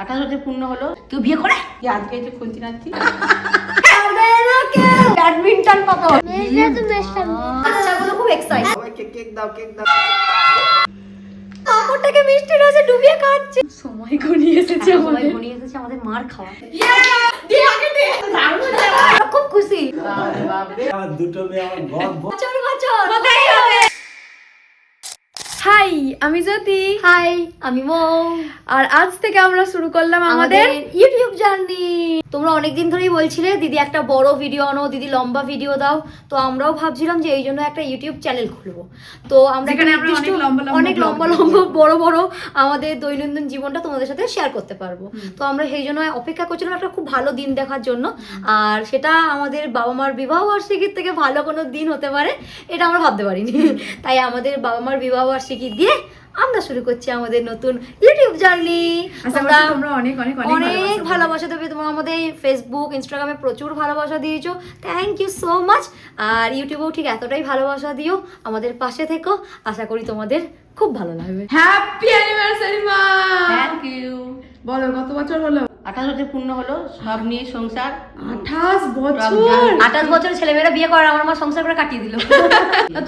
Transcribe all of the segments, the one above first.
আঠাশ বছর পূর্ণ হলো কেউ বিয়ে করে? আজকে এসে খুঁজছি নাচ্ছি ব্যাডমিন্টন কত? বাচ্চাগুলো খুব এক্সাইটেড সবাইকে কেক দাও কেক দাও। কাপড়টাকে মিষ্টি রসে ডুবিয়ে খাচ্ছে। সময় ঘনিয়ে এসেছে সময় ঘনিয়ে এসেছে আমাদের মার খাওয়া। আমরা খুব খুশি। দুটো মেয়ে আমার গর্ব বছর বছর। হাই আমি জ্যোতি। হাই আমি মৌ। আর আজ থেকে আমরা শুরু করলাম আমাদের ইউটিউব জার্নি তোমরা অনেকদিন ধরেই বলছিলে দিদি একটা বড় ভিডিও আনো দিদি লম্বা ভিডিও দাও। তো আমরাও ভাবছিলাম যে এই জন্য একটা ইউটিউব চ্যানেল খুলবো। তো আমরা আমরা অনেক লম্বা লম্বা অনেক লম্বা লম্বা বড় বড় আমাদের দৈনন্দিন জীবনটা তোমাদের সাথে শেয়ার করতে পারব। তো আমরা সেই জন্য অপেক্ষা করছিলাম একটা খুব ভালো দিন দেখার জন্য। আর সেটা আমাদের বাবা মার বিবাহ বার্ষিকীর থেকে ভালো কোনো দিন হতে পারে এটা আমরা ভাবতে পারিনি। তাই আমাদের বাবা মার বিবাহ বার্ষিকী দিয়ে আমরা শুরু করছি আমাদের নতুন ইউটিউব জার্নি আশা অনেক অনেক ভালোবাসা। দেবে। তোমরা আমাদের ফেসবুক ইনস্টাগ্রামে প্রচুর ভালোবাসা দিয়েছ। থ্যাংক ইউ সো মাচ আর ইউটিউবেও ঠিক এতটাই ভালোবাসা দিও। আমাদের পাশে থেকো। আশা করি তোমাদের খুব ভালো লাগবে। হ্যাপি অ্যানিভার্সারি মা। থ্যাংক ইউ বলো কত বছর হলো? আঠাশ বছর পূর্ণ হলো সব নিয়ে সংসার। আঠাশ বছর? আঠাশ বছর ছেলেমেয়েরা বিয়ে করার আমার মা সংসার করে কাটিয়ে দিল।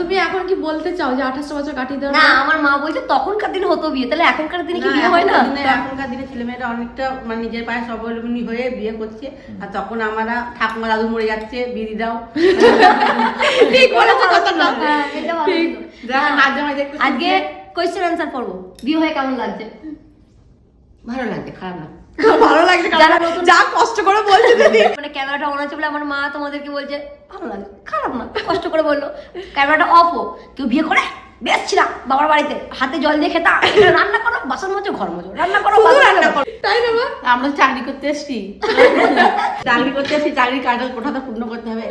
তুমি এখন কি বলতে চাও যে আঠাশটা বছর কাটিয়ে দেওয়া না আমার মা বলছে তখনকার দিনে হতো বিয়ে তাহলে এখনকার দিনে কি বিয়ে হয় না? এখনকার দিনে ছেলেমেয়েরা অনেকটা মানে নিজের পায়ে স্বাবলম্বী হয়ে বিয়ে করছে। আর তখন আমরা ঠাকুমা দাদু মরে যাচ্ছে বিয়ে দাও। ঠিক বলেছ কথাটা। হ্যাঁ। যারা নাচ জামাই দেখতে আজকে কোয়েশ্চেন অ্যান্সার করব। বিয়ে হয়ে কেমন লাগছে? ভালো লাগছে খারাপ না ভালো লাগছে যা কষ্ট করে বলছে দিদি। মানে ক্যামেরাটা অন আছে বলে আমার মা তোমাদেরকে বলছে ভালো লাগে খারাপ না কষ্ট করে বলল। ক্যামেরাটা অফ ও কেউ বিয়ে করে? বেশ ছিলাম বাবার বাড়িতে। হাতে জল দিয়ে খেতাম। রান্না করো বাসন মজো ঘর মজো। রান্না করো রান্না করো। তাই না আমরা চাকরি করতে এসছি। চাকরি করতে এসছি চাকরির কাজটা কোঠাটা পূর্ণ করতে হবে।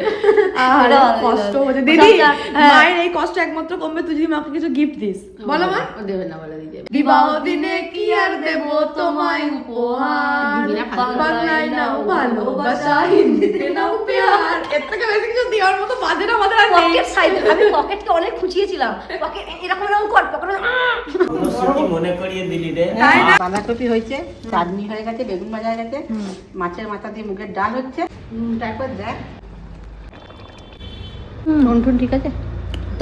আর কষ্ট হচ্ছে। দিদি হ্যাঁ। মায়ের এই কষ্ট একমাত্র কমবে তুই যদি মাকে কিছু গিফট দিস। বলো মা। দেবে না বলে দিদি বিবাহ দিনে কি আর দেব তোমায় উপহার? ভালো বাংলায় নাও ভালোবাসা হিন্দিতে নাও প্যার। এর থেকে বেশি কিছু দেওয়ার মতো বাজে না আমাদের আর নেই। পকেট সাইজ আমি পকেটকে অনেক খুঁচিয়েছিলাম। পকেট এরকম এরকম কর কোনো মনে করিয়ে দিলি রে। বাঁধাকপি হয়েছে চাটনি হয়ে গেছে বেগুন ভাজা হয়ে গেছে মাছের মাথা দিয়ে মুগের ডাল হচ্ছে। একবার দেখ। নুন টুন ঠিক আছে?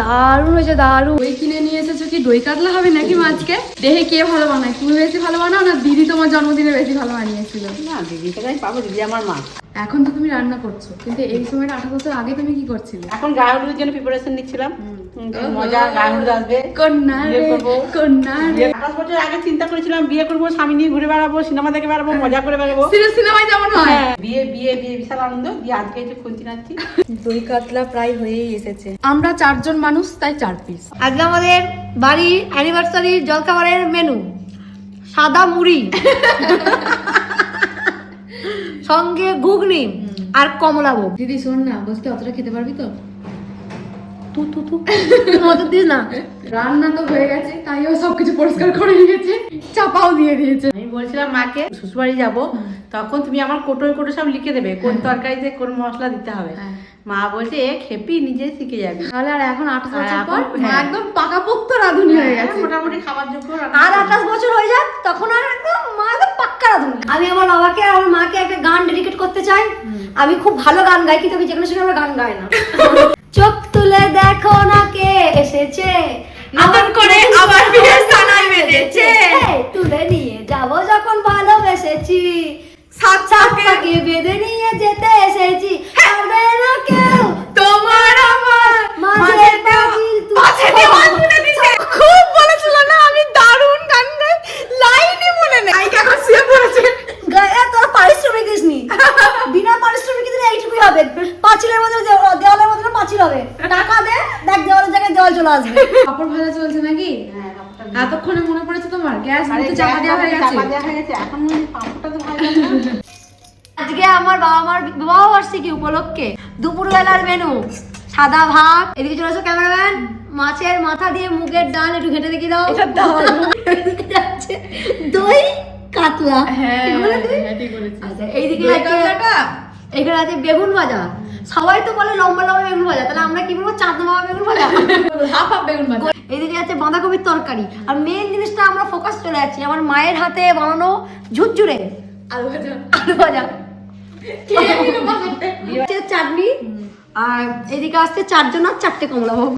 দারুণ হয়েছে দারুণ। দই কিনে নিয়ে এসেছ কি? দই কাতলা হবে নাকি মাছকে? দেখে কে ভালো বানায়? তুমি বেশি ভালো বানাও না দিদি তোমার জন্মদিনে বেশি ভালো বানিয়েছিল। না দিদি পাবো দিদি আমার মা। এখন তো তুমি রান্না করছ কিন্তু এই সময়টা আঠারো বছর আগে তুমি কি করছিলে? এখন গায়ে হলুদের জন্য প্রিপারেশন নিচ্ছিলাম। মজা গায়ে হলুদ আসবে। কন্যা রে বিয়ে করব। কন্যা আঠাশ বছর আগে চিন্তা করেছিলাম বিয়ে করব স্বামী নিয়ে ঘুরে বেড়াবো সিনেমা দেখে বেড়াবো মজা করে বেড়াবো। সিরিয়াস সিনেমায় যেমন হয়। হ্যাঁ, বিয়ে বিয়ে বিয়ে বিশাল আনন্দ। দিয়ে আজকে নাচ্ছি। দই কাতলা প্রায় হয়েই এসেছে। আমরা চারজন মানুষ তাই চার পিস আজকে আমাদের বাড়ির অ্যানিভার্সারি জলখাবারের মেনু সাদা মুড়ি। সঙ্গে ঘুগনি আর কমলা ভোগ। দিদি শোন না বলতে অতটা খেতে পারবি তো? তু তু তু মতো দিস না? রান্না তো হয়ে গেছে তাই ও সবকিছু পরিষ্কার করে নিয়েছে চাপাও দিয়ে দিয়েছে। আমি বলছিলাম মাকে শ্বশুরবাড়ি যাব তখন তুমি আমার কোটোয় কোটো সব লিখে দেবে কোন তরকারিতে কোন মশলা দিতে হবে। হ্যাঁ। মা বলছে এ খেপি নিজেই শিখে যাবি। তাহলে আর এখন আঠাশ বছর পর? হ্যাঁ। একদম পাকাপোক্ত রাঁধুনি হয়ে গেছে। মোটামুটি খাবার যোগ্য আর আঠাশ বছর হয়ে যাক তখন আর আমি আমার বাবাকে আর আমার মাকে একটা গান ডেডিকেট করতে চাই। আমি খুব ভালো গান গাই কিন্তু আমি যেখানে সেখানে আমার গান গাই না। চোখ তুলে দেখো না কে এসেছে। নতুন করে আবার সানাই বেঁধেছে। তুলে নিয়ে যাব যখন ভালোবেসেছি। সাত সাতটাকে বেঁধে নিয়ে যেতে এসেছি পারবে না কেউ তোমার আমার মাঝে পাঁচিল তুলে- মাঝে দেওয়াল তুলে দিছে। খুব বলেছিল না আমি দারুণ গান গাই লাইনই মনে নেই নায়িকা এখন শুয়ে পড়েছে গায়ে তোর পারিশ্রমিক দিসনি বিনা পারিশ্রমিক দিলে এইটুকুই হবে পাঁচিলের মধ্যে দেওয়া- দেওয়ালের মধ্যে পাঁচিল হবে টাকা দে দেখ দেওয়ালের জায়গায় দেওয়াল চলে আসবে কাপড় ভাজা চলছে নাকি হ্যাঁ, কাপড়টা এতক্ষণে মনে পড়েছে তোমার গ্যাস আরে তো চাপা দেওয়া হয়ে গেছে। চাপা দেওয়া হয়ে গেছে। এখন পাঁপড়টা তো ভালো না। আজকে আমার বাবা মার বিবাহ বার্ষিকী উপলক্ষে দুপুরবেলার মেনু সাদা ভাত। এদিকে চলে আসো ক্যামেরাম্যান মাছের মাথা দিয়ে মুগের ডাল একটু ঘেটে দেখি দাও। দই কাতলা। হ্যাঁ? হ্যাঁ, বলেছিস। আচ্ছা এইদিকে আছে এখানে আছে বেগুন ভাজা। সবাই তো বলে লম্বা লম্বা বেগুন ভাজা। তাহলে আমরা কি বলব? চাঁদ মামা বেগুন ভাজা। হাফ হাফ বেগুন ভাজা। এইদিকে আছে বাঁধাকপির তরকারি। আর মেন জিনিসটা আমরা ফোকাস চলে যাচ্ছি আমার মায়ের হাতে বানানো ঝুরঝুরে আলু ভাজা। আলু ভাজা। চাটনি আর এদিকে আসছে চারজন আর চারটে কমলা ভোগ।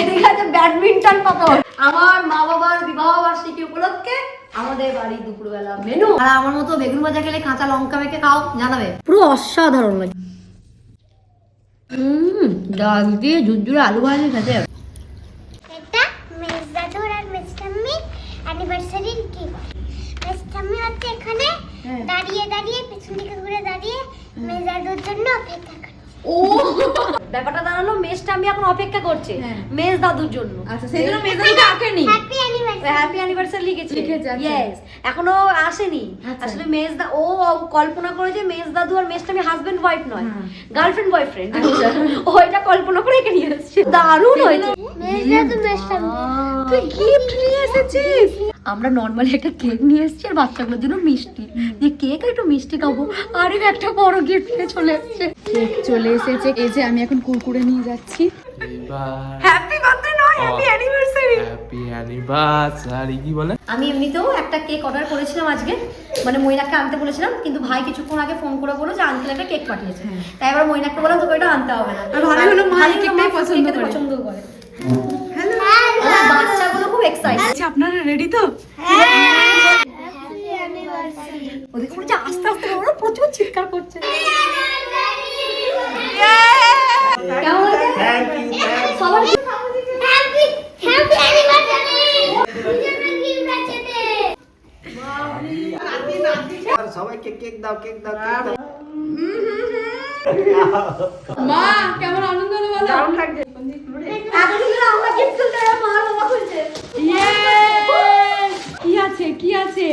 এদিকে আছে ব্যাডমিন্টন পাপড়। আমার মা বাবার বিবাহ বার্ষিকী উপলক্ষে আমাদের বাড়ি দুপুরবেলা মেনু আর আমার মতো বেগুন ভাজা খেলে কাঁচা লঙ্কা মেখে খাও জানাবে। পুরো অসাধারণ লাগে। হুম ডাল দিয়ে ঝুরঝুরে আলু ভাজি খেতে এটা মেজ দাদুর আর মেজ ঠাম্মির অ্যানিভার্সারির কেক ঠাম্মি হচ্ছে এখানে দাঁড়িয়ে দাঁড়িয়ে পেছন দিকে ঘুরে দাঁড়িয়ে মেজাদুর জন্য অপেক্ষা করে ও! ব্যাপারটা দাঁড়াল মেজটা আমি এখন অপেক্ষা করছে। হ্যাঁ। মেজ দাদুর জন্য। আচ্ছা সেই জন্য মেজ দাদুকে আঁকেনি হ্যাপি অ্যানিভার্সারি হ্যাপি অ্যানিভার্সারি লিখেছে। আচ্ছা। ইয়েস এখনও আসেনি। আচ্ছা। আসলে মেজ দা ও কল্পনা করেছে মেজ দাদু আর মেজটা আমি হাজবেন্ড ওয়াইফ নয় হ্যাঁ। গার্লফ্রেন্ড বয়ফ্রেন্ড ও এটা কল্পনা করে এখানে নিয়ে এসেছে। দারুণ হয়েছে। মেজ দাদু মেজ ঠাম্মি তুই গিফট নিয়ে এসেছিস? আমরা নর্মালি একটা কেক নিয়ে এসেছি আর বাচ্চাগুলোর জন্য মিষ্টি। যে কেক আর একটু মিষ্টি খাব আর একটা বড় গিফট নিয়ে চলে এসেছে। কেক চলে এসেছে। এই যে আমি এখন কুরকুরে নিয়ে যাচ্ছি। হ্যাপি বার্থডে নয় হ্যাপি অ্যানিভার্সারি হ্যাপি অ্যানিভার্সারি কি বলে? আমি এমনিতেও একটা কেক অর্ডার করেছিলাম আজকে। মানে মৈনাককে আনতে বলেছিলাম কিন্তু ভাই কিছুক্ষণ আগে ফোন করে বলল যে আঙ্কেল একটা কেক পাঠিয়েছে। তাই এবার মৈনাককে বললাম তোকে এটা আনতে হবে না। ভালোই হলো, মা কেকটাই পছন্দ করে। পছন্দ করে। বাচ্চাগুলো খুব এক্সাইটেড আচ্ছা আপনারা রেডি তো? হ্যাপি অ্যানিভার্সারি ওদিকে মনে হচ্ছে আস্তে আস্তে ওরা প্রচুর চিৎকার করছে কেমন লাগে থ্যাংক ইউ থ্যাংক সবার হ্যাপি হ্যাপি অ্যানিভার্সারি দুজনের গিফট আছে রে আর সবাইকে কেক দাও কেক দাও কেক দাও মা কেমন আনন্দ হলো বলো এতদিন আমরা গিফট তুলতে মা আর বাবা খুলছে ইয়ে কি আছে কি আছে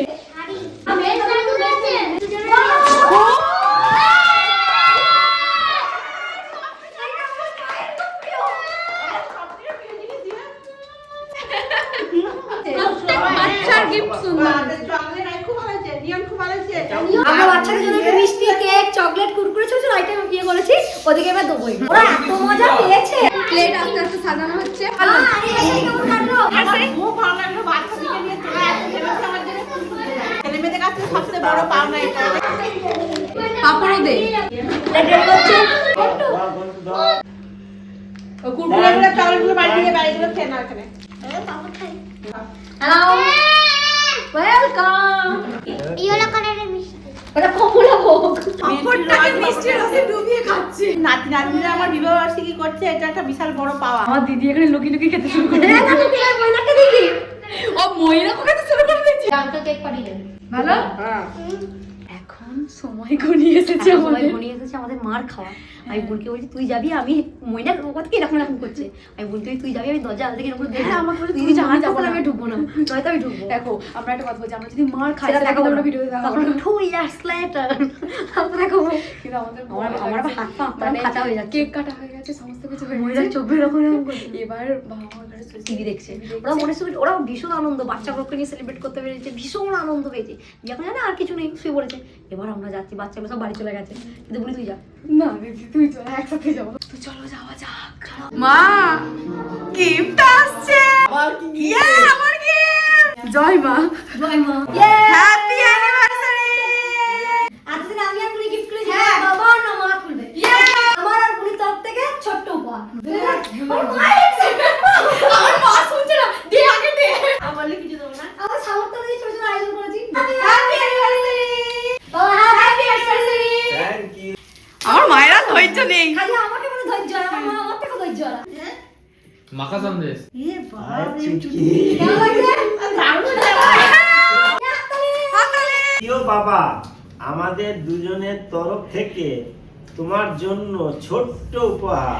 মেজ দাদু আছে প্রত্যেক বাচ্চার গিফট সুন্দর আমরা বাচ্চাদের জন্য একটু মিষ্টি কেক চকলেট কুরকুরে ছোট ছোট আইটেম বিয়ে করেছি ওদিকে এবার দেবোই। ওরা এত মজা পেয়েছে। প্লেট আস্তে আস্তে সাজানো হচ্ছে। ভালো। কাছে সবচেয়ে বড় পাওনা এটা। পাপড়ও দে। কুরকুরেগুলো বাড়ি দিয়ে বাড়িগুলো খেয়ে. Welcome. ওটা কমলা ভোগ। মিষ্টির রসে ডুবিয়ে খাচ্ছে। নাতি নাতনিরা আমার বিবাহ বার্ষিকী করছে এটা একটা বিশাল বড় পাওয়া। আমার দিদি এখানে লুকিয়ে লুকিয়ে খেতে শুরু করে হ্যাঁ, দাদু, কি? আর ময়নাকে দিবি? ও ময়না খেতে শুরু করে দিয়েছে। জানতো কেক পাঠিয়ে দেন। ভালো? এখন সময় ঘনিয়ে এসেছে আমাদের। ঘনিয়ে এসেছে আমাদের মার খাওয়া। আমি বোনকে বলছি তুই যাবি? আমি কথা কি এরকম এরকম করছে? আমি বলতে তুই যাবি? আমি দরজা আল থেকে এরকম দেখে আমাকে বলে, তুই যা যাব না। আমি ঢুকবো না। নয়তো আমি ঢুকবো। দেখো আমরা একটা কথা বলছি আমরা যদি মার খাই দেখাবো আমরা ভিডিও দেখাবো টু ইয়ার্স লেটার। দেখাবো কিন্তু আমাদের আমার আমার হাত পা মানে কাটা হয়ে যাচ্ছে। কেক কাটা হয়ে গেছে সমস্ত কিছু হয়ে গেছে। চোখ এরকম এরকম করছে। এবার বাবা টিভি দেখছে। ওরা মনে হচ্ছে ওরা ভীষণ আনন্দ বাচ্চাগুলোকে নিয়ে সেলিব্রেট করতে পেরেছে ভীষণ আনন্দ পেয়েছে। এখন জানে আর কিছু নেই শুয়ে পড়েছে। এবার আমরা যাচ্ছি বাচ্চাগুলো সব বাড়ি চলে গেছে। কিন্তু বলি তুই যা। না তুই চল একসাথে যাব তুই চলো যাওয়া যাক। মা গিফট আসছে। ইয়ে আমার গিফট জয় মা। জয় মা। হ্যাপি অ্যানিভার্সারি আজকে আমি আর পুরি গিফট করেছি বাবা না মা খুলবে। আমার আর তরফ থেকে ছোট্ট উপহার। আমার মায়ের মা শুনছে না দে আগে দে। বললে কিছু দেবো না। আমার সামর্থ্য অনুযায়ী ছোট ছোট আয়োজন করেছি হ্যাপি অ্যানিভার্সারি ও হ্যাপি অ্যানিভার্সারি থ্যাংক ইউ আমার মায়ের ধৈর্য নেই। খালি আমাকে মনে ধৈর্য আমার মা আমার থেকে ধৈর্য মাখা সন্দেশ। বাবা আমাদের দুজনের তরফ থেকে তোমার জন্য ছোট্ট উপহার।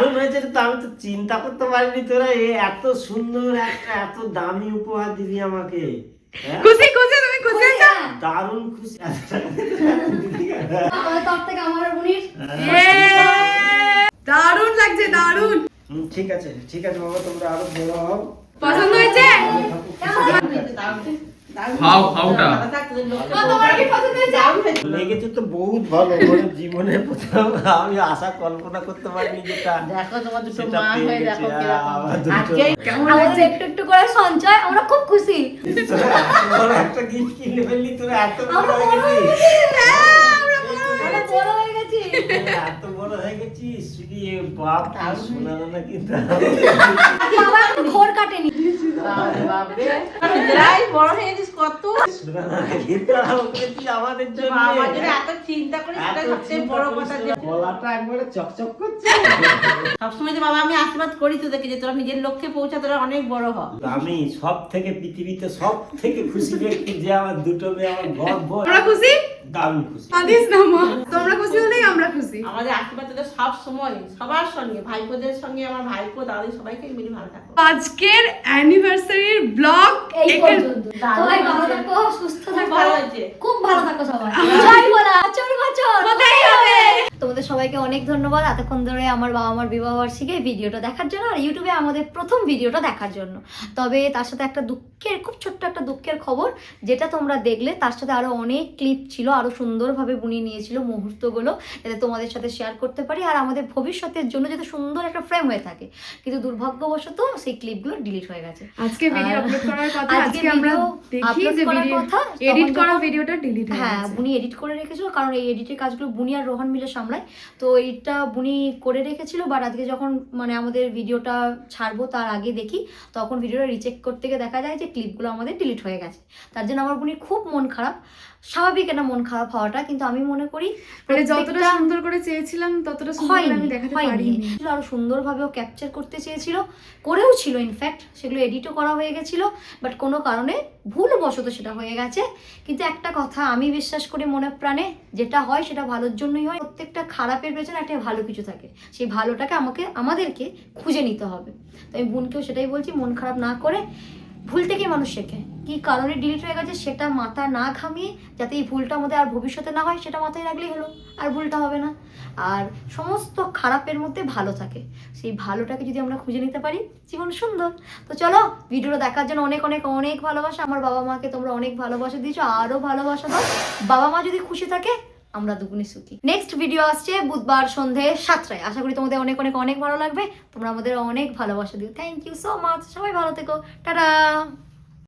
যেটা তো আমি তো চিন্তা করতে পারিনি তোরা এ এত সুন্দর একটা এত দামি উপহার দিবি আমাকে হ্যাঁ? খুশি খুশি তুমি খুশি হয়েছো দারুণ খুশি। তরফ থেকে আমার বুনির দারুণ লাগছে দারুণ। ঠিক আছে ঠিক আছে বাবা তোমরা আরও বড় হও। পছন্দ হয়েছে? লেগেছে তো বহুত ভালো জীবনে প্রথম। আমি আশা কল্পনা করতে পারিনি যেটা দেখো তোমার দুটো মা হয়ে দেখো আমাদের একটু একটু করে সঞ্চয় আমরা খুব খুশি। একটা gift কিনে ফেললি, তোরা এত বড় আমরা হয়ে বড় হয়ে গেছিস। আমরা বড় হয়ে গেছি হয়ে গেছিস, বাপ, বাবা ঘোর কাটেনি বাপরে বাপরে বড় হয়ে গেছিস কত? সোনা দানা কিন্তু আরও করেছিস আমাদের জন্য। আমার এত চিন্তা করিস সেটা সবচেয়ে বড় কথা যে গলাটা একবারে চকচক করছে। সবসময় যে বাবা আমি আশীর্বাদ করি তোদেরকে যে তোরা নিজের লক্ষ্যে পৌঁছা তোরা অনেক বড় হ। আমি সব থেকে পৃথিবীতে সব থেকে খুশি ব্যক্তি যে আমার দুটো মেয়ে আমার গর্ব খুশি? দারুণ খুশি। আদিস না মা। তোমরা খুশি হলেই আমরা খুশি। আমাদের আশীর্বাদ তো সব সময় সবার সঙ্গে ভাইপোদের সঙ্গে আমার ভাইপো দাদি সবাইকে মিলে ভালো থাকো। আজকের অ্যানিভার্সারির ব্লগ এই পর্যন্ত। সবাই ভালো থাকো সুস্থ থাকো। ভালো আছে খুব ভালো থাকো সবাই। জয় বলা চল বছর। কোথায় হবে? তোমাদের সবাইকে অনেক ধন্যবাদ এতক্ষণ ধরে আমার বাবা মার বিবাহ বার্ষিকী এই ভিডিওটা দেখার জন্য আর ইউটিউবে আমাদের প্রথম ভিডিওটা দেখার জন্য। তবে তার সাথে একটা দুঃখের খুব ছোট্ট একটা দুঃখের খবর যেটা তোমরা দেখলে তার সাথে আরও অনেক ক্লিপ ছিল আরও সুন্দরভাবে বুনিয়ে নিয়েছিল মুহূর্তগুলো যাতে তোমাদের সাথে শেয়ার করতে পারি আর আমাদের ভবিষ্যতের জন্য যাতে সুন্দর একটা ফ্রেম হয়ে থাকে। কিন্তু দুর্ভাগ্যবশত সেই ক্লিপগুলো ডিলিট হয়ে গেছে। আজকে ভিডিও আপলোড করার কথা আজকে আমরা দেখি যে ভিডিও এডিট করা ভিডিওটা ডিলিট হ্যাঁ গেছে। বুনি এডিট করে রেখেছিল কারণ এই এডিটের কাজগুলো বুনি আর রোহন মিলে সামলায়। তো এইটা বুনি করে রেখেছিল বাট আজকে যখন মানে আমাদের ভিডিওটা ছাড়বো তার আগে দেখি তখন ভিডিওটা রিচেক করতে গিয়ে দেখা যায় যে ক্লিপগুলো আমাদের ডিলিট হয়ে গেছে। তার জন্য আমার বুনির খুব মন খারাপ স্বাভাবিক এটা মন খারাপ হওয়াটা কিন্তু আমি মনে করি মানে যতটা সুন্দর করে চেয়েছিলাম ততটা সুন্দর হয়নি আমি দেখাতে পারিনি। আরও সুন্দরভাবে ও ক্যাপচার করতে চেয়েছিল করেও ছিল ইনফ্যাক্ট সেগুলো এডিটও করা হয়ে গেছিল বাট কোনো কারণে ভুলবশত সেটা হয়ে গেছে। কিন্তু একটা কথা আমি বিশ্বাস করি মনে প্রাণে যেটা হয় সেটা ভালোর জন্যই হয় প্রত্যেকটা খারাপের পেছনে একটা ভালো কিছু থাকে। সেই ভালোটাকে আমাকে, আমাদেরকে খুঁজে নিতে হবে। তো আমি বোনকেও সেটাই বলছি, মন খারাপ না করে ভুল থেকে মানুষ শেখে। কি কারণে ডিলিট হয়ে গেছে সেটা মাথা না ঘামিয়ে যাতে এই ভুলটা আমাদের আর ভবিষ্যতে না হয়, সেটা মাথায় রাখলেই হলো। আর ভুলটা হবে না। আর সমস্ত খারাপের মধ্যে ভালো থাকে। সেই ভালোটাকে যদি আমরা খুঁজে নিতে পারি, জীবন সুন্দর। তো চলো ভিডিওটা দেখার জন্য অনেক অনেক অনেক ভালোবাসা। আমার বাবা মাকে তোমরা অনেক ভালোবাসা দিয়েছ আরও ভালোবাসা দাও। বাবা মা যদি খুশি থাকে আমরা দুগুণে সুখী। নেক্সট ভিডিও আসছে বুধবার সন্ধে সাতটায়। আশা করি তোমাদের অনেক অনেক অনেক ভালো লাগবে। তোমরা আমাদের অনেক ভালোবাসা দিও। থ্যাংক ইউ সো মাচ সবাই ভালো থেকো। টাটা